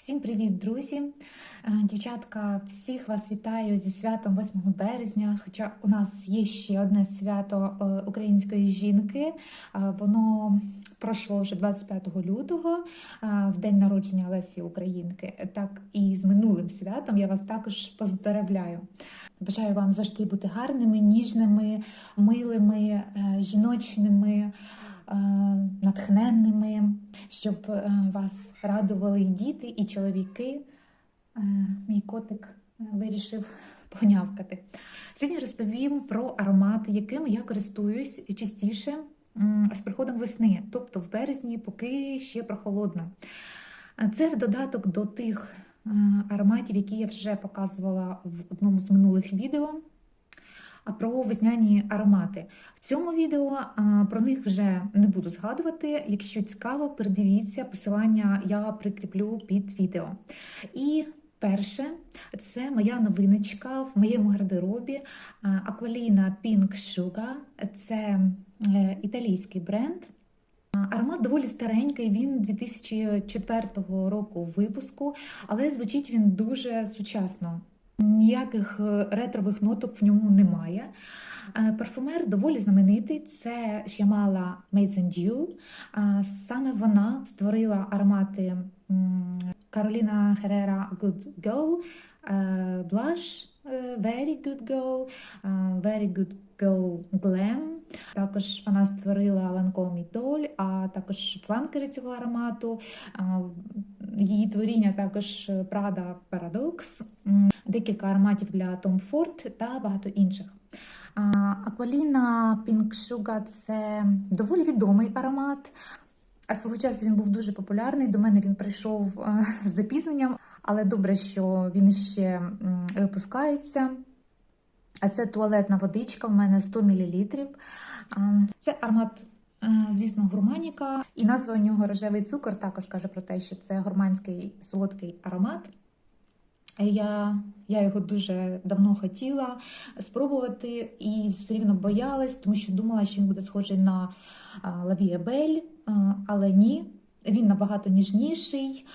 Всім привіт, друзі! Е, Дівчатка, всіх вас вітаю зі святом 8 березня. Хоча у нас є ще одне свято е, української жінки. Е, Воно пройшло вже 25 лютого, в день народження Лесі Українки. Так і з минулим святом я вас також поздоровляю. Бажаю вам завжди бути гарними, ніжними, милими, жіночними. Е, Натхненними, щоб е, вас радували і діти, і чоловіки. Е, Мій котик вирішив понявкати. Сьогодні розповім про аромати, якими я користуюсь частіше з приходом весни, тобто в березні, поки ще прохолодно. Це в додаток до тих ароматів, які я вже показувала в одному з минулих відео. Про весняні аромати. В цьому відео про них вже не буду згадувати. Якщо цікаво, передивіться, посилання я прикріплю під відео. І перше, це моя новиночка в моєму гардеробі Aqualina Pink Sugar. Це е, італійський бренд. Аромат доволі старенький, він 2004 року випуску, але звучить він дуже сучасно. Ніяких е, ретрових ноток в ньому немає. Е, Парфумер доволі знаменитий. Це Шямала Dew. Саме вона створила аромати Кароліна Херера Good Girl, е, Blush Very Good Girl, е, Very Good Girl Glam. Також вона створила Lancome Idol, а також фланкери цього аромату. Її творіння також Prada Paradox, декілька ароматів для Tom Ford та багато інших. Акваліна Sugar – це доволі відомий аромат. А свого часу він був дуже популярний. До мене він прийшов е, з запізненням, але добре, що він ще випускається. А це туалетна водичка, в мене 100 мл. Це аромат, е, звісно, гурманіка. І назва у нього рожевий цукор також каже про те, що це гурманський солодкий аромат. Я, я його дуже давно хотіла спробувати і все рівно боялась, тому що думала, що він буде схожий на лавіабель, але ні. Він набагато ніжніший,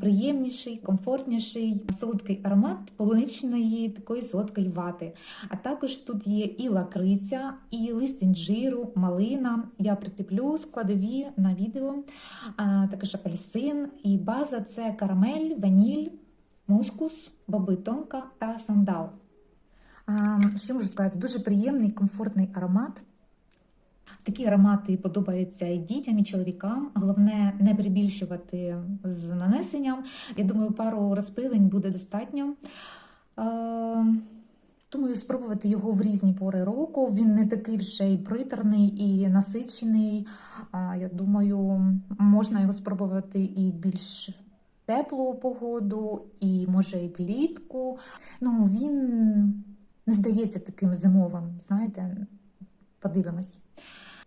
приємніший, комфортніший, солодкий аромат полуничної такої солодкої вати. А також тут є і лакриця, і лист інжиру, малина. Я прикріплю складові на відео, а, також апельсин. І база це карамель, ваніль, мускус, боби тонка та сандал. Що можу сказати? Дуже приємний, комфортний аромат. Такі аромати подобаються і дітям, і чоловікам. Головне не перебільшувати з нанесенням. Я думаю, пару розпилень буде достатньо. Е, Думаю, спробувати його в різні пори року. Він не такий вже й приторний і насичений. Я думаю, можна його спробувати і більш теплу погоду, і може і влітку. Ну, він не здається таким зимовим, знаєте, подивимось.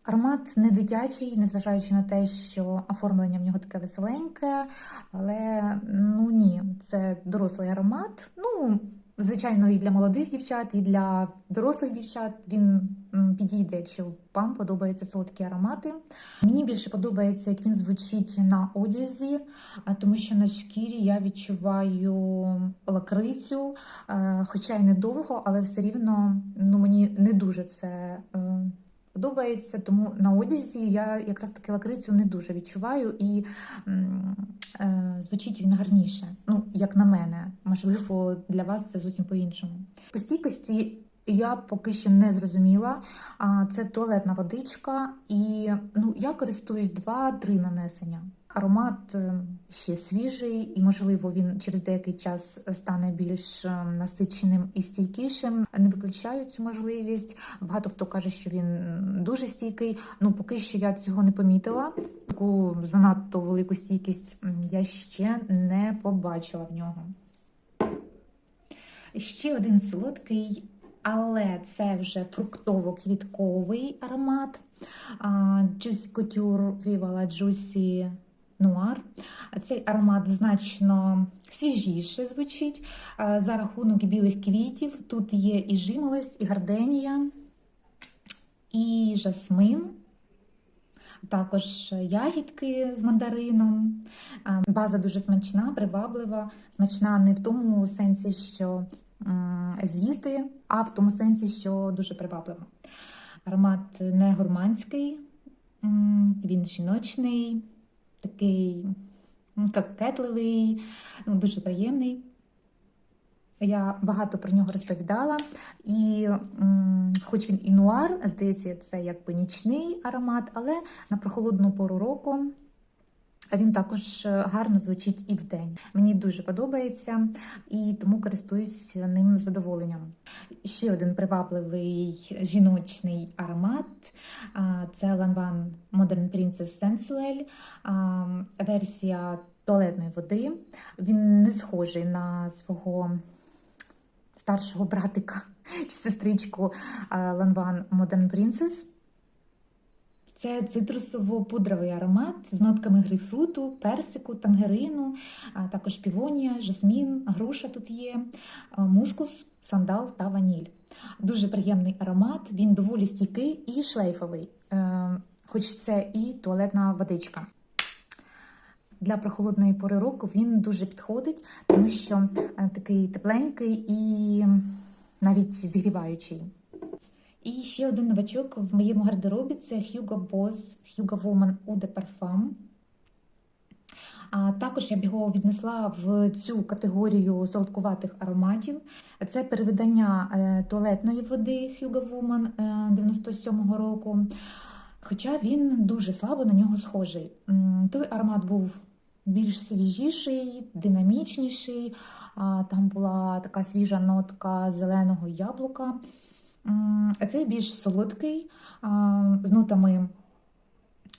Аромат не дитячий, незважаючи на те, що оформлення в нього таке веселеньке, але ну ні, це дорослий аромат. Ну, звичайно, і для молодих дівчат, і для дорослих дівчат він підійде, якщо вам подобаються солодкі аромати. Мені більше подобається, як він звучить на одязі, тому що на шкірі я відчуваю лакрицю, е, хоча й недовго, але все рівно ну, мені не дуже це. Подобається, тому на одязі я якраз таки лакрицю не дуже відчуваю і е, звучить він гарніше. Ну, як на мене, можливо, для вас це зовсім по-іншому. По стійкості я поки що не зрозуміла. А це туалетна водичка, і ну, я користуюсь 2-3 нанесення. Аромат е, ще свіжий, і, можливо, він через деякий час стане більш е, насиченим і стійкішим. Не виключаю цю можливість. Багато хто каже, що він дуже стійкий. Ну, поки що я цього не помітила. Таку занадто велику стійкість я ще не побачила в нього. Ще один солодкий, але це вже фруктово-квітковий аромат. Juicy Couture Viva la Juicy Noir. Цей аромат значно свіжіше звучить за рахунок білих квітів. Тут є і жимолость, і гарденія, і жасмин. також ягідки з мандарином. База дуже смачна, приваблива. Смачна не в тому сенсі, що з'їсти, а в тому сенсі, що дуже приваблива. Аромат не гурманський, він жіночний, такий кокетливий, ну, дуже приємний. Я багато про нього розповідала, і хоч він і нуар, здається, це якби нічний аромат, але на прохолодну пору року він також гарно звучить і вдень. Мені дуже подобається і тому користуюсь ним задоволенням. Ще один привабливий жіночний аромат це Lanvin Modern Princess Sensuel, версія туалетної води. Він не схожий на свого старшого братика чи сестричку Lanvin Modern Princess. Це цитрусово-пудровий аромат з нотками грейпфруту, персику, тангерину, а також півонія, жасмін, груша тут є, мускус, сандал та ваніль. Дуже приємний аромат, він доволі стійкий і шлейфовий, е, хоч це і туалетна водичка. Для прохолодної пори року він дуже підходить, тому що е, такий тепленький і навіть зігріваючий. І ще один новачок в моєму гардеробі це Hugo Boss Hugo Woman Eau de Parfum. А також я б його віднесла в цю категорію солодкуватих ароматів. Це перевидання е, туалетної води Hugo Woman е, 97-го року. Хоча він дуже слабо на нього схожий. Той аромат був більш свіжіший, динамічніший. Там була така свіжа нотка зеленого яблука. А цей більш солодкий, з нотами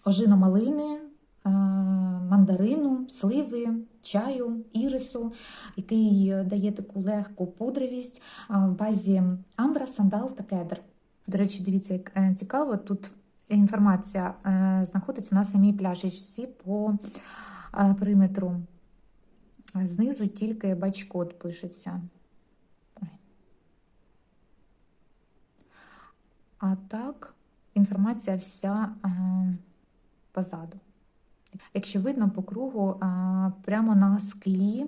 ожино-малини, мандарину, сливи, чаю, ірису, який дає таку легку пудровість в базі амбра, сандал та кедр. До речі, дивіться, як е, цікаво, тут інформація е, знаходиться на самій пляшечці по е, периметру. Знизу тільки бач-код пишеться. А так, інформація вся е, позаду. Якщо видно по кругу, е, прямо на склі,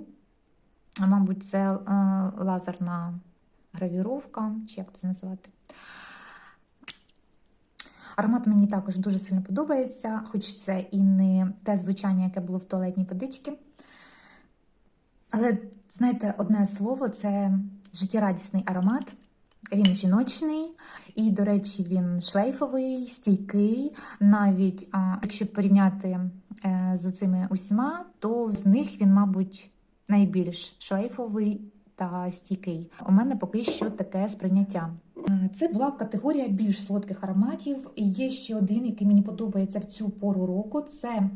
а, мабуть, це е, лазерна гравіровка, чи як це називати. Аромат мені також дуже сильно подобається, хоч це і не те звучання, яке було в туалетній водичці. Але, знаєте, одне слово це життєрадісний аромат. Він жіночний, і, до речі, він шлейфовий, стійкий. Навіть а, якщо порівняти е, з цими усіма, то з них він, мабуть, найбільш шлейфовий та стійкий. У мене поки що таке сприйняття. Е, Це була категорія більш солодких ароматів. Є ще один, який мені подобається в цю пору року. Це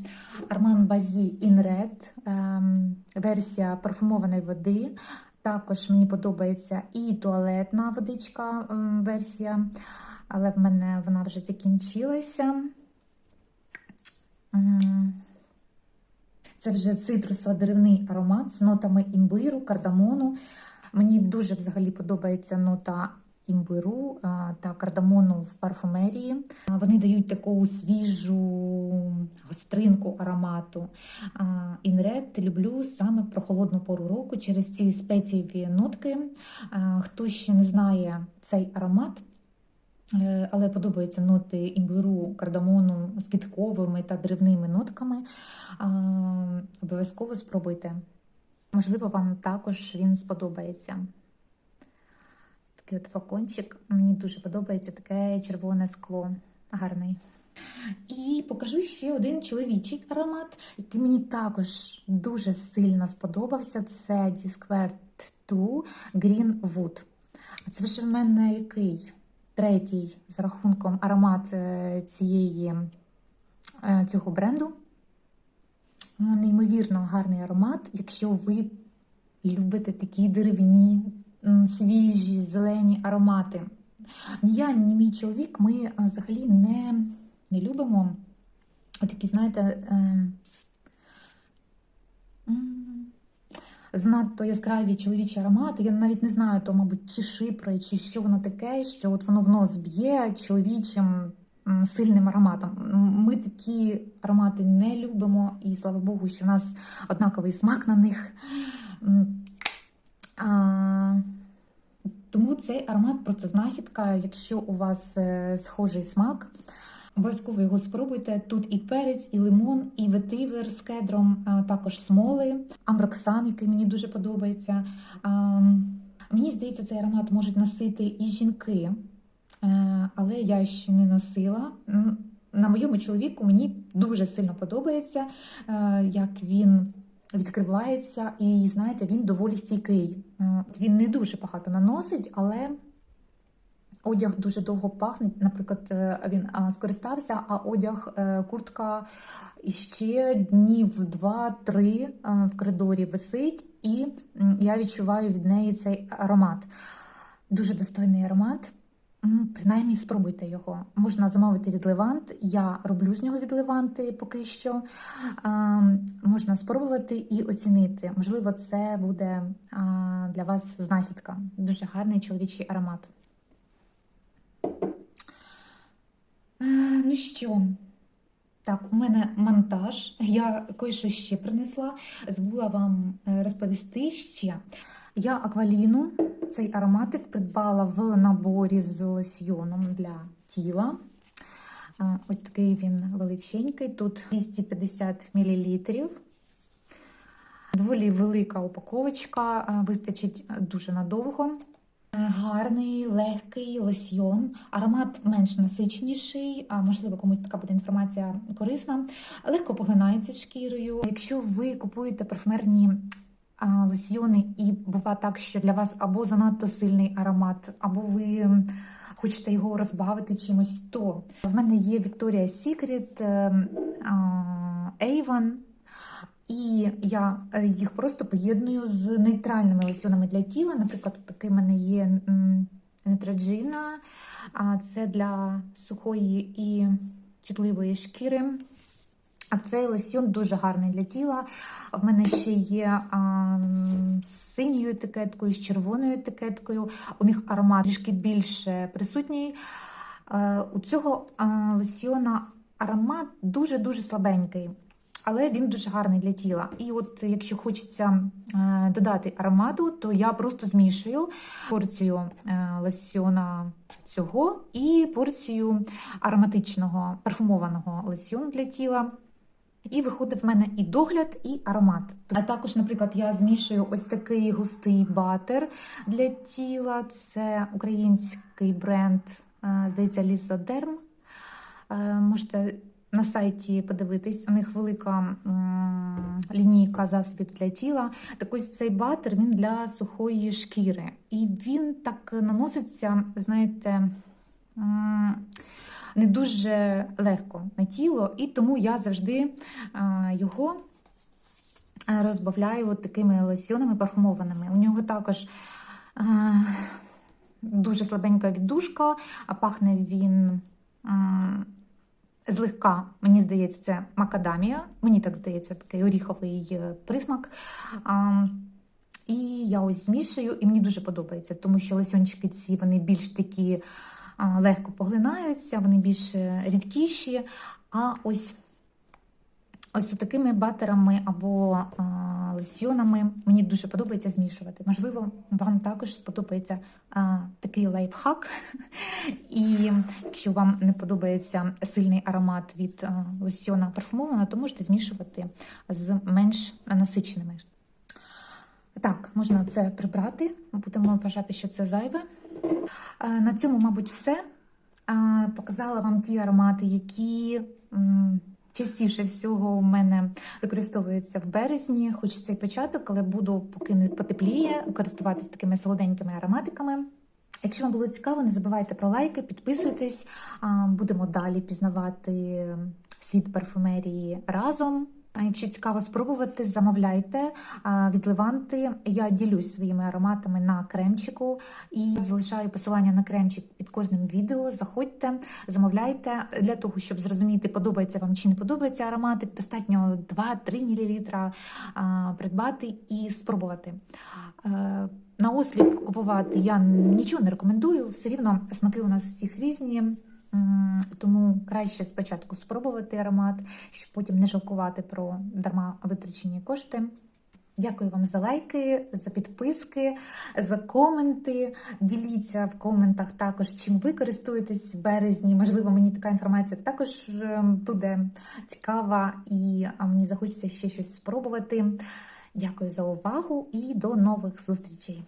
Armand Bazi In ем, версія парфумованої води. Також мені подобається і туалетна водичка ем, версія, але в мене вона вже закінчилася. Це вже цитрусово-деревний аромат з нотами імбиру, кардамону. Мені дуже взагалі подобається нота імбиру та кардамону в парфумерії. Вони дають таку свіжу гостринку аромату. Інред люблю саме про холодну пору року через ці спецієві нотки. Хто ще не знає цей аромат, Е, але подобаються ноти імбиру, кардамону з квітковими та деревними нотками. Обов'язково спробуйте. Можливо, вам також він сподобається. Такий от флакончик. Мені дуже подобається таке червоне скло. Гарний. І покажу ще один чоловічий аромат, який мені також дуже сильно сподобався. Це Disquared 2 Green Wood. Це вже в мене який? Третій з рахунком аромат е, цієї, е, цього бренду. Е, Неймовірно гарний аромат. Якщо ви любите такі деревні, свіжі, зелені аромати. Ні я, ні мій чоловік, ми взагалі не, не любимо такі, знаєте, е, занадто яскраві чоловічі аромати. Я навіть не знаю, то, мабуть, чи шипри, чи що воно таке, що от воно в нос б'є чоловічим сильним ароматом. Ми такі аромати не любимо, і слава Богу, що в нас однаковий смак на них. А, тому цей аромат просто знахідка. Якщо у вас е, схожий смак, обов'язково його спробуйте. Тут і перець, і лимон, і ветивер з кедром, також смоли, амброксан, який мені дуже подобається. Мені здається, цей аромат можуть носити і жінки, е, але я ще не носила. На моєму чоловіку мені дуже сильно подобається, е, як він відкривається, і знаєте, він доволі стійкий. Е, Він не дуже багато наносить, але одяг дуже довго пахне. Наприклад, е, він скористався, а одяг, е, куртка іще днів два-три е, в коридорі висить, і я відчуваю від неї цей аромат. Дуже достойний аромат. Принаймні спробуйте його. Можна замовити від Левант. Я роблю з нього від Леванти поки що. Можна спробувати і оцінити. Можливо, це буде для вас знахідка. Дуже гарний чоловічий аромат. Е, Ну що, так, у мене монтаж. Я кое-що ще принесла. Забула вам е, розповісти ще. Я акваліну, цей ароматик придбала в наборі з лосьйоном для тіла. Е, Ось такий він величенький. Тут 250 мл. Доволі велика упаковочка, е, вистачить дуже надовго. Гарний, легкий лосьйон, аромат менш насичніший, а можливо комусь така буде інформація корисна, легко поглинається шкірою. Якщо ви купуєте парфумерні лосьйони, і буває так, що для вас або занадто сильний аромат, або ви хочете його розбавити чимось, то в мене є Victoria's Secret ем, Avon, і я е, їх просто поєдную з нейтральними лосьонами для тіла. Наприклад, такий в мене є м, а це для сухої і чутливої шкіри. А цей лосьйон дуже гарний для тіла. В мене ще є а, з синьою етикеткою, з червоною етикеткою. У них аромат трішки більше присутній. Е, У цього а, лосьйона аромат дуже-дуже слабенький. Але він дуже гарний для тіла. І от якщо хочеться е, додати аромату, то я просто змішую порцію е, лосьйона цього і порцію ароматичного парфумованого лосьйону для тіла. І виходить в мене і догляд, і аромат. А також, наприклад, я змішую ось такий густий батер для тіла. Це український бренд, е, здається, Лізодерм. Е, Можете на сайті подивитись, у них велика лінійка засобів для тіла. Так ось цей батер він для сухої шкіри. І він так наноситься, знаєте, не дуже легко на тіло, і тому я завжди е, його е, розбавляю от такими лосьонами парфумованими. У нього також е, дуже слабенька віддушка, а пахне він. Злегка, мені здається, це макадамія. Мені так здається, такий оріховий е, присмак. І я ось змішую, і мені дуже подобається, тому що лисьончики ці вони більш такі легко поглинаються, вони більш е, рідкіші. А ось ось такими батерами або а, лосьйонами мені дуже подобається змішувати. Можливо, вам також сподобається а, такий лайфхак. І якщо вам не подобається сильний аромат від а, лосьйона парфумованого, то можете змішувати з менш насиченими. Так, можна це прибрати. Будемо вважати, що це зайве. Е, На цьому, мабуть, все. Е, Показала вам ті аромати, які частіше всього у мене використовується в березні, хоч цей початок, але буду, поки не потепліє, користуватися такими солоденькими ароматиками. Якщо вам було цікаво, не забувайте про лайки, підписуйтесь. Будемо далі пізнавати світ парфумерії разом. Якщо цікаво спробувати, замовляйте від Леванти. Я ділюсь своїми ароматами на кремчику і залишаю посилання на кремчик під кожним відео. Заходьте, замовляйте для того, щоб зрозуміти, подобається вам чи не подобається ароматик. Достатньо 2-3 мл придбати і спробувати. На осліп купувати я нічого не рекомендую. Все рівно смаки у нас всіх різні. Тому краще спочатку спробувати аромат, щоб потім не жалкувати про дарма витрачені кошти. Дякую вам за лайки, за підписки, за коменти. Діліться в коментах також, чим ви користуєтесь в березні. Можливо, мені така інформація також е, буде цікава, і мені захочеться ще щось спробувати. Дякую за увагу і до нових зустрічей.